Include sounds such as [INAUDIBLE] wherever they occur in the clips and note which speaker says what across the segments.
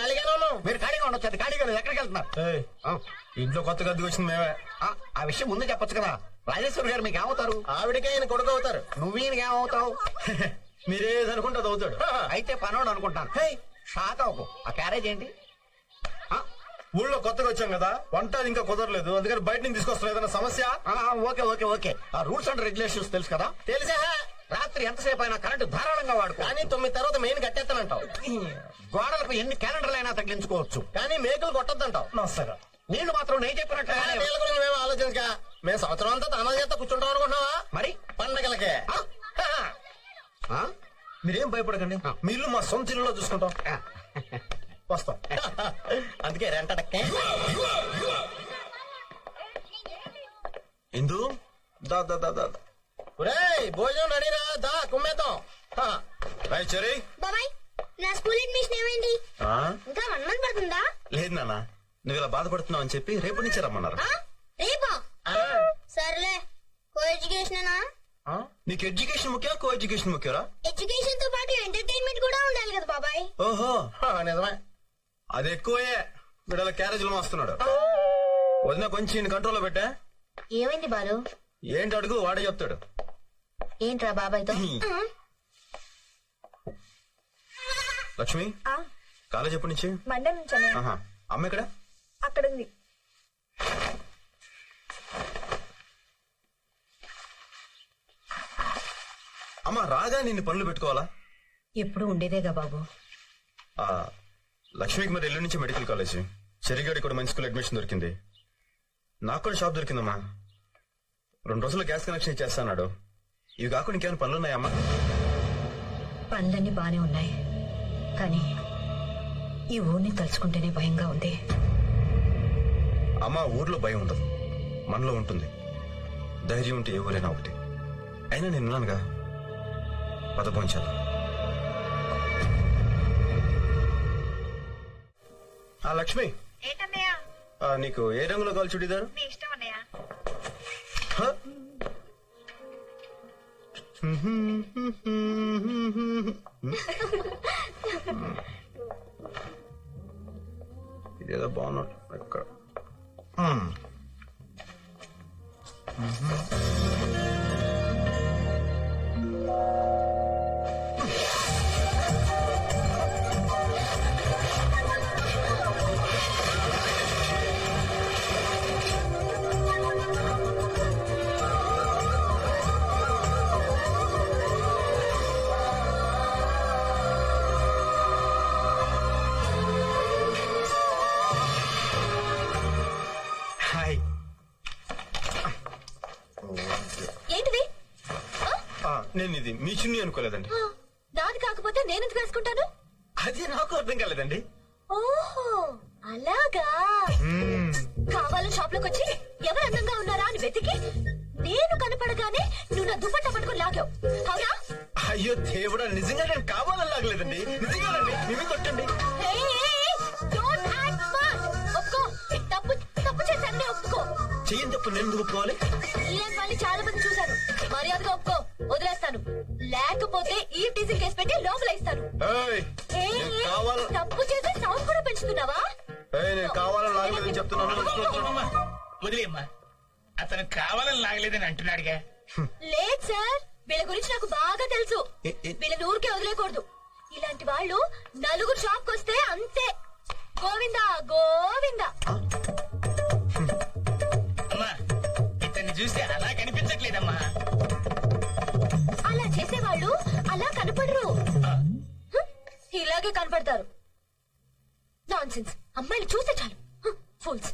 Speaker 1: ఉన్నాం
Speaker 2: మీరు ఖాళీగా ఉండొచ్చు ఖాళీగా ఎక్కడికి వెళ్తున్నారు
Speaker 1: ఇంట్లో కొత్తగా అద్దెకి వచ్చింది మేమే.
Speaker 2: ఆ, ఆ విషయం ముందే చెప్పొచ్చు కదా. రాజేశ్వరి గారు మీకు ఏమవుతారు?
Speaker 1: ఆవిడకే ఆయన కొడుకు అవుతారు.
Speaker 2: నువ్వు ఈయనకి ఏమవుతావు?
Speaker 1: మీరేది అనుకుంటే అవుతాడు
Speaker 2: అయితే పనోడు అనుకుంటాను. షాక్ అవ్వకు. ఆ క్యారేజ్ ఏంటి? ఆ,
Speaker 1: ఊళ్ళో కొత్తగా వచ్చాం కదా. వంట ఇంకా కుదరలేదు. అందుకని బయట నుంచి తీసుకొస్తాం ఏదైనా సమస్య?
Speaker 2: Okay okay okay. ఆ రూల్స్ అండ్ రెగ్యులేషన్స్ తెలుసు కదా?
Speaker 1: తెలిసా?
Speaker 2: రాత్రి ఎంతసేపు అయినా కరెంటు ధారాళంగా వాడుకో.
Speaker 1: కానీ తొమ్మిది తర్వాత మెయిన్ కట్టేస్తానంటావు.
Speaker 2: గోడలకు ఎన్ని క్యాలెండర్లు అయినా తగిలించుకోవచ్చు.
Speaker 1: కానీ మేకలు కొట్టద్దంటావు. నమస్కారం.
Speaker 2: నీళ్ళు మాత్రం నేను చెప్పినట్టు
Speaker 1: గురించి మేము ఆలోచించక. మేము సంవత్సరం అంతా తన చేత కూర్చుంటాం అనుకుంటున్నావా?
Speaker 2: మరి?
Speaker 1: పండగలకే? మీరేం భయపడకండి. మీ ఇల్లు మా సొంత ఇల్లులో చూసుకుంటాం. వస్తాం. అందుకే రెంటడక్కే ఇందు? దా దా దా దా. భోజనం రెడీరా దా కుమ్మేద్దాం. చెరీ
Speaker 3: బాబాయ్ నా స్కూల్ అడ్మిషన్ ఏమైంది? ఇంకా వన్ మంత్ పడుతుందా?
Speaker 1: లేదు నాన్న నువ్వు ఇలా బాధపడుతున్నావు అని చెప్పి రేపు నుంచి రమ్మన్నారు?
Speaker 3: రేపా? సర్లే కో ఎడ్యుకేషన్?
Speaker 1: నీకు ఎడ్యుకేషన్ ముఖ్యం కో ఎడ్యుకేషన్ ముఖ్యరా
Speaker 3: ఎడ్యుకేషన్తో పాటు ఎంటర్టైన్మెంట్ కూడా ఉండాలి కదా బాబాయ్.
Speaker 1: ఓహో. నిజమే. అది ఎక్కువే. వీడల క్యారేజీలు మోస్తున్నాడు. వదిన కొంచెం కంట్రోల్లో పెట్టా.
Speaker 3: ఏమైంది బాలు?
Speaker 1: ఏంటి అడుగు? వాడే చెప్తాడు.
Speaker 3: ఏంట్రా బాబాయ్తో
Speaker 1: లక్ష్మి? కాలేజ్ ఎప్పటి నుంచి?
Speaker 4: మండే నుంచి
Speaker 1: ఆహా. అమ్మ ఇక్కడ
Speaker 4: అక్కడ ఉంది
Speaker 1: అమ్మ రాగా నిన్ను పనులు పెట్టుకోవాలా?
Speaker 4: ఎప్పుడు ఉండేదేగా బాబు?
Speaker 1: ఆ లక్ష్మికి మరి ఎల్లుండి నుంచి మెడికల్ కాలేజ్. చెరిగాడి కూడా మంచి స్కూల్ అడ్మిషన్ దొరికింది. నాకు కూడా షాప్ దొరికిందమ్మా. రెండు రోజుల్లో గ్యాస్ కనెక్షన్ ఇచ్చేస్తాడు ఇవి కాకుండా ఇంకేమైనా పనులు ఉన్నాయమ్మా
Speaker 4: పనులన్నీ బానే ఉన్నాయి. కానీ ఈ ఊరిని తలుచుకుంటేనే భయంగా ఉంది.
Speaker 1: అమ్మ ఊర్లో భయం ఉండదు. మనలో ఉంటుంది. ధైర్యం ఉంటే ఎవరైనా ఒకటి. అయినా నేను ఉన్నానుగా. పదపోంచాలి ఆ లక్ష్మి. నీకు ఏ రంగులో కావాలి చుడిదారు? [LAUGHS] ఇదేదో బాగున్నట్టు ఎక్కడ?
Speaker 3: ఏంటిది?
Speaker 1: ఆ, నేను ఇది మీ చున్నీ అనుకోలేదండి.
Speaker 3: ఆ, నాది కాకపోతే నేను ఎందుకు వేసుకుంటాను?
Speaker 1: అది నాకు అర్థం కాలేదండి.
Speaker 3: ఓహో అలాగా?
Speaker 1: మ్మ్.
Speaker 3: కావాలని షాప్లోకి వచ్చి ఎవరు అందంగా ఉన్నారా అని వెతికి నేను కనపడగానే నువ్వు నా దుప్పట్ట పట్టుకుని లాగావు. అవునా?
Speaker 1: అయ్యో దేవుడా నిజంగా నేను కావాలని లాగలేదండి. నిజంగానండి మేమే కొట్టండి.
Speaker 3: హే,
Speaker 1: చెయ్యని తప్పు నేను ఎందుకు ఒప్పుకోవాలి?
Speaker 3: ఇలాంటి వాళ్ళని చాలా మంది చూశాను మర్యాదగా ఒప్పుకో వదిలేస్తాను. లేకపోతే ఈ టీజింగ్ కేసు పెట్టి లోపల ఇస్తాను
Speaker 1: ఏయ్,
Speaker 3: హే,
Speaker 1: నేను కావాల
Speaker 3: తప్పు చేసి సౌండ్ కూడా పెంచుతున్నావా?
Speaker 1: ఏయ్, నేను కావాలని లాగలేదని చెప్తున్నాను.
Speaker 5: వదిలేమ్మా అతను కావాలని లాగలేదని అంటున్నాడుగా.
Speaker 3: లేదు సార్ వీళ్ళ గురించి నాకు బాగా తెలుసు.
Speaker 1: ఏ- ఏ-
Speaker 3: వీళ్ళని ఊరికే వదిలేకూడదు. ఇలాంటి వాళ్ళు నలుగురు షాప్ వస్తే అంతే. గోవిందా గోవిందా.
Speaker 5: చూస్తే అలా కనిపించట్లేదమ్మా.
Speaker 3: అలా చేసేవాళ్ళు అలా కనపడరు. ఇలాగే కనపడతారు. నాన్ సెన్స్ అమ్మాయిలు చూస్తే చాలు. ఫుల్స్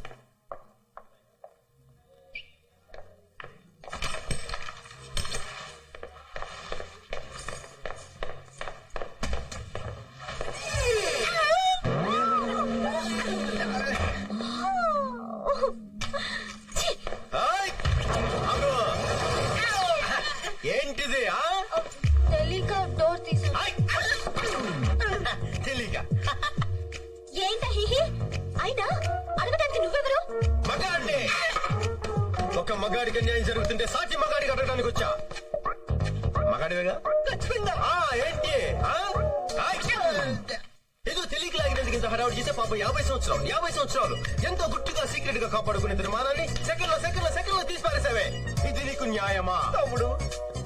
Speaker 1: మగాడికి అన్యాయం జరుగుతుంటే సాటి మగాడికి అడగడానికి వచ్చా? మగాడివేగా? ఆ, ఏంటి? ఆ? ఏదో తెలియక లాగినందుకు ఇంత హడావుడి చేస్తే పాప యాభై సంవత్సరాలు యాభై సంవత్సరాలు. ఎంతో గుట్టుగా సీక్రెట్గా కాపాడుకునే తన మానాన్ని సెకండ్లో సెకండ్లో సెకండ్లో తీసి పారేసావే ఇది నీకు న్యాయమా?
Speaker 2: తమ్ముడు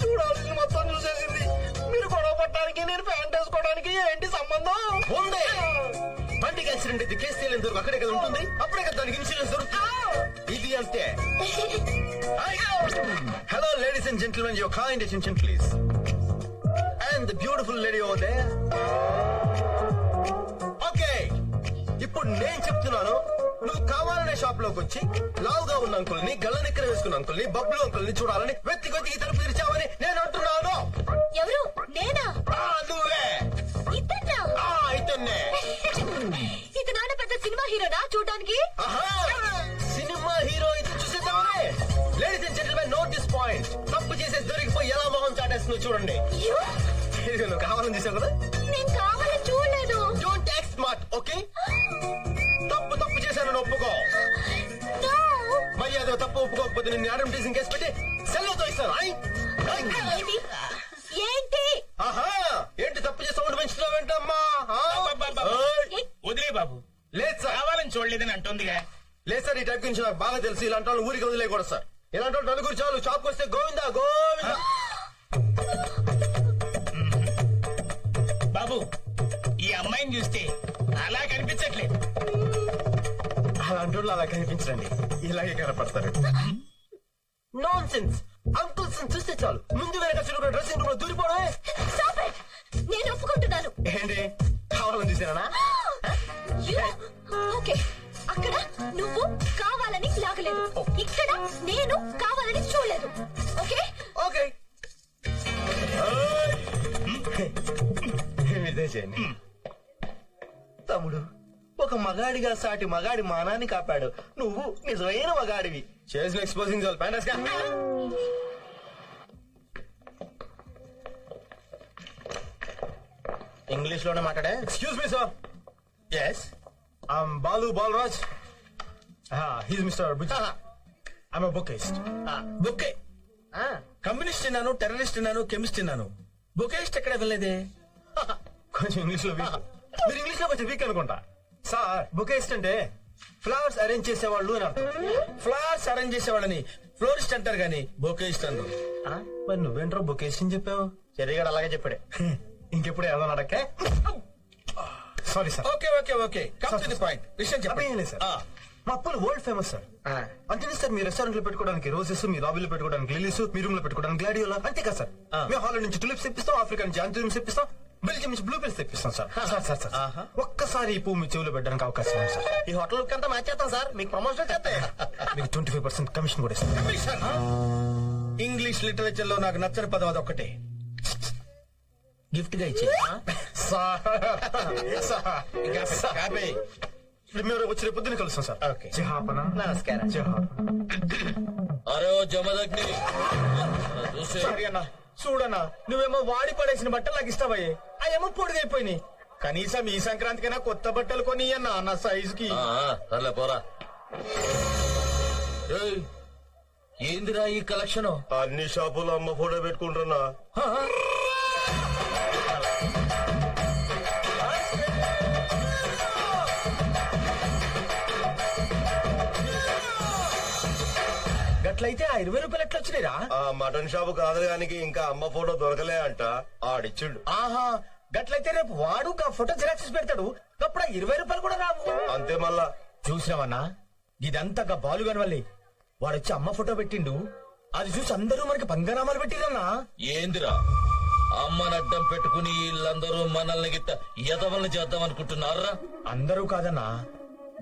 Speaker 2: చూడాల్సింది మొత్తం చూసేసింది మీరు గొడవ పట్టడానికి నేను ప్యాంట్ వేసుకోవడానికి ఏంటి సంబంధం?
Speaker 1: ఉంది. బండికి యాక్సిడెంట్ అయితే కేసు తేలేంత వరకు అక్కడే కదా ఉంటుంది. అప్పుడే కదా దానికి ఇన్సూరెన్స్ దొరుకుతుంది. ఇది అంతే. [LAUGHS] Hello ladies and gentlemen your kind attention please and the beautiful lady over there okay ఇప్పుడు నేను చెప్తున్నాను. నువ్వు కావాలనే షాప్లోకి వచ్చి లావుగా ఉన్న అంకుల్ని గల్ల నిక్కర వేసుకున్న అంకుల్ని బబ్బులు అంకుల్ని చూడాలని వెతికి వెతికి తలుపు తెరిచావని నేను అంటున్నాను.
Speaker 3: ఎవరు? నేనా?
Speaker 1: పాయింట్. తప్పు చేసే దొరికిపోయి ఎలా మొహం చాటేస్తుందో చూడండి. ఇది నువ్వు కావాలని చేసావు కదా?
Speaker 3: నేను కావాలని చూడలేదు.
Speaker 1: డోంట్ యాక్ట్ స్మార్ట్ ఓకే తప్పు తప్పు చేశానని ఒప్పుకో.
Speaker 3: No.
Speaker 1: మరి అదో తప్పు ఒప్పుకోకపోతే నేను యాడమ్ టీసింగ్ కేసు పెట్టి సెల్లోతో ఇస్తాను ఐ? ఐ?
Speaker 3: ఏంటి? ఏంటి?
Speaker 1: ఆహా ఏంటి తప్పు చేసి సౌండ్ పెంచుతున్నావు ఏంటమ్మా? ఆ?
Speaker 5: అబ్బబ్బబ్బ.
Speaker 1: ఏయ్!
Speaker 5: వదిలే బాబు.
Speaker 1: లేదు సార్.
Speaker 5: కావాలని చూడలేదని అంటుందిగా.
Speaker 1: లేదు సార్ ఈ టైప్ గురించి నాకు బాగా తెలుసు. ఇలాంటి వాళ్ళు ఊరికి వదిలేకూడదు సార్. ఇలాంటి వాళ్ళు నలుగురు చాలు. షాప్కి వస్తే గోవిందా? గోవిందా?
Speaker 5: బాబు ఈ అమ్మాయిని చూస్తే అలా కనిపించట్లేదు.
Speaker 1: అలాంటి వాళ్ళు అలా కనిపించండి ఇలాగే కనపడతారు. నాన్ సెన్స్ అంకుల్స్ చూస్తే చాలు. ముందు వెనక చురుకు డ్రెస్సింగ్ రూమ్లో దూరిపోవడమే.
Speaker 3: Stop it. నేను ఒప్పుకుంటున్నాను.
Speaker 1: ఏంటి? కావాలని చూసానా?
Speaker 3: ఓకే అక్కడ నువ్వు లాగలేదు. ఇక్కడ నేను కావాలని చూడలేదు. ఓకే?
Speaker 1: ఓకే. ఇదే చేయండి
Speaker 2: తమ్ముడు ఒక మగాడిగా సాటి మగాడి మానాన్ని కాపాడు. నువ్వు నిజమైన మగాడివి.
Speaker 1: చేసిన ఎక్స్పోజింగ్
Speaker 2: ఇంగ్లీష్లోనే మాట్లాడే?
Speaker 1: Excuse me sir
Speaker 2: yes
Speaker 1: I'm Balu Balraj he's mister బుజ్ I'm bookist
Speaker 6: bouquet communist అన్నాను టెర్రరిస్ట్ అన్నాను కెమిస్ట్ అన్నాను బొకేస్ట్ ఎక్కడ వెళ్ళలేదే?
Speaker 1: కొంచెం ఇంగ్లీష్లో వీక్. మీరు ఇంగ్లీష్లో కొంచెం వీక్ అనుకుంటా. సార్ బుకేస్ట్ అంటే ఫ్లవర్స్ అరేంజ్ చేసేవాళ్ళు అని అర్థం.
Speaker 6: ఫ్లవర్స్ అరేంజ్ చేసేవాళ్ళని ఫ్లోరిస్ట్ అంటారు గాని బొకేస్ట్ అన్నారు
Speaker 1: మరి నువ్వేంట్రో బుకేస్ట్ అని చెప్పావు?
Speaker 2: చెరిగాడు అలాగే చెప్పాడు.
Speaker 1: ఇంకెప్పుడు ఏదో అడక్కే sorry sir
Speaker 6: okay okay okay come to the point విషయం చెప్పండి.
Speaker 1: సార్ మా అప్పులు వరల్డ్ ఫేమస్ సార్ అంతే సార్ మీ రెస్టారెంట్లో పెట్టుకోవడానికి రోజెస్ మీ లాబీలో పెట్టుకోవడానికి లిలీస్ మీ రూమ్లో పెట్టుకోవడానికి గ్లాడియోలా అంతే కదా సార్. మేము హాల్ నుంచి టులిప్స్ తెప్పిస్తాం ఆఫ్రికా నుంచి ఆంథూరిమ్స్ తెప్పిస్తాం బెల్జియం నుంచి బ్లూ పిల్స్ తెప్పిస్తాం సార్ సార్ సార్ సార్. ఒక్కసారి ఈ పువ్వు మీ చెవులో పెట్టడానికి అవకాశం ఉంది సార్
Speaker 2: ఈ హోటల్ అంతా మ్యాచ్ చేస్తాం సార్ మీకు ప్రమోషన్ చేస్తాయి
Speaker 1: మీకు ట్వంటీ ఫైవ్ పర్సెంట్ కమిషన్ కూడా ఇస్తాం.
Speaker 6: ఇంగ్లీష్ లిటరేచర్లో నాకు నచ్చని పదం అది గిఫ్ట్గా ఇచ్చే
Speaker 1: సార్ సార్ సార్.
Speaker 6: కాపే
Speaker 1: మేము వచ్చిన పొద్దున కలుస్తాం సార్.
Speaker 6: ఓకే.
Speaker 1: జహాపన.
Speaker 2: నమస్కారం.
Speaker 1: జహాపన.
Speaker 7: అరే ఓ జమదగ్ని. చూసే.
Speaker 6: సారీ అన్న చూడన్నా నువ్వేమో వాడి పడేసిన బట్టలు నాకు ఇస్తావయ్యే. అవేమో పొడిగైపోయినాయి కనీసం ఈ సంక్రాంతికైనా కొత్త బట్టలు కొని అన్న నా సైజ్కి
Speaker 7: ఆ, ఆ, సర్లే పోరా. ఏయ్, ఏందిరా ఈ కలెక్షన్?
Speaker 1: అన్ని షాపులో అమ్మ ఫోటో పెట్టుకుంటున్నా.
Speaker 6: గట్లయితే ఆ ఇరవై రూపాయలు ఎట్లా వచ్చినాయిరా
Speaker 1: ఆ మటన్ షాపు కాదడానికి ఇంకా అమ్మ ఫోటో దొరకలే అంట. ఆడిచ్చిండు.
Speaker 6: ఆహా గట్లయితే రేపు వాడు ఆ ఫోటో జిరాక్స్ పెడతాడు. అప్పుడు ఆ ఇరవై రూపాయలు కూడా రావు.
Speaker 1: అంతే మళ్ళా.
Speaker 6: చూసినావన్నా? ఇదంతా గా బాలుగాని వల్లే. వాడొచ్చి అమ్మ ఫోటో పెట్టిండు. అది చూసి అందరూ మనకి పంగనామాలు పెట్టిరన్నా
Speaker 7: ఏందిరా? అమ్మని అడ్డం పెట్టుకుని వీళ్ళందరూ మనల్ని గిట్ట ఎదవల్ని చేద్దాం అనుకుంటున్నారా?
Speaker 6: అందరూ కాదన్నా.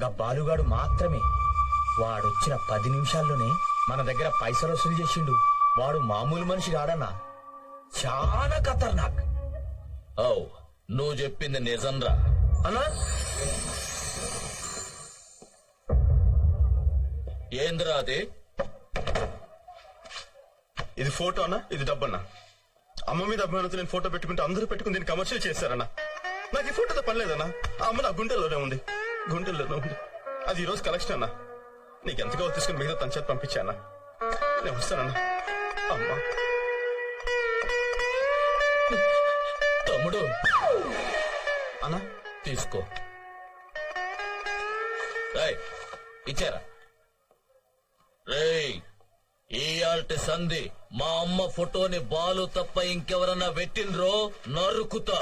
Speaker 6: గా బాలుగాడు మాత్రమే. వాడొచ్చిన పది నిమిషాల్లోనే మన దగ్గర పైసలు వసూలు చేసిండు. వాడు మామూలు మనిషి కాడన్నా. చాలా ఖతర్నాక్.
Speaker 7: ఓ నువ్వు చెప్పింది నిజంరా.
Speaker 1: అన్నా?
Speaker 7: ఏందిరా అది?
Speaker 1: ఇది ఫోటో అన్నా ఇది డబ్బన్నా. అమ్మ మీద అభిమానంతో నేను ఫోటో పెట్టుకుంటే అందరూ పెట్టుకుని దీన్ని కమర్షియల్ చేశారన్నా. నాకు ఈ ఫోటోతో పని లేదన్నా. ఆ అమ్మ నా గుండెల్లోనే ఉంది. గుండెల్లోనే ఉంది. అది ఈ రోజు కలెక్షన్ అన్నా. నీకు ఎంతగా తీసుకుని మిగతా తన చేతి పంపించానా? నేను వస్తానన్నా. అమ్మా.
Speaker 7: తమ్ముడు.
Speaker 1: అన్నా
Speaker 7: తీసుకో. ఇచ్చారా? రేయ్ ఇయాల్టి సంధి మా అమ్మ ఫోటోని బాలు తప్ప ఇంకెవరన్నా పెట్టిండ్రో? నరుకుతా.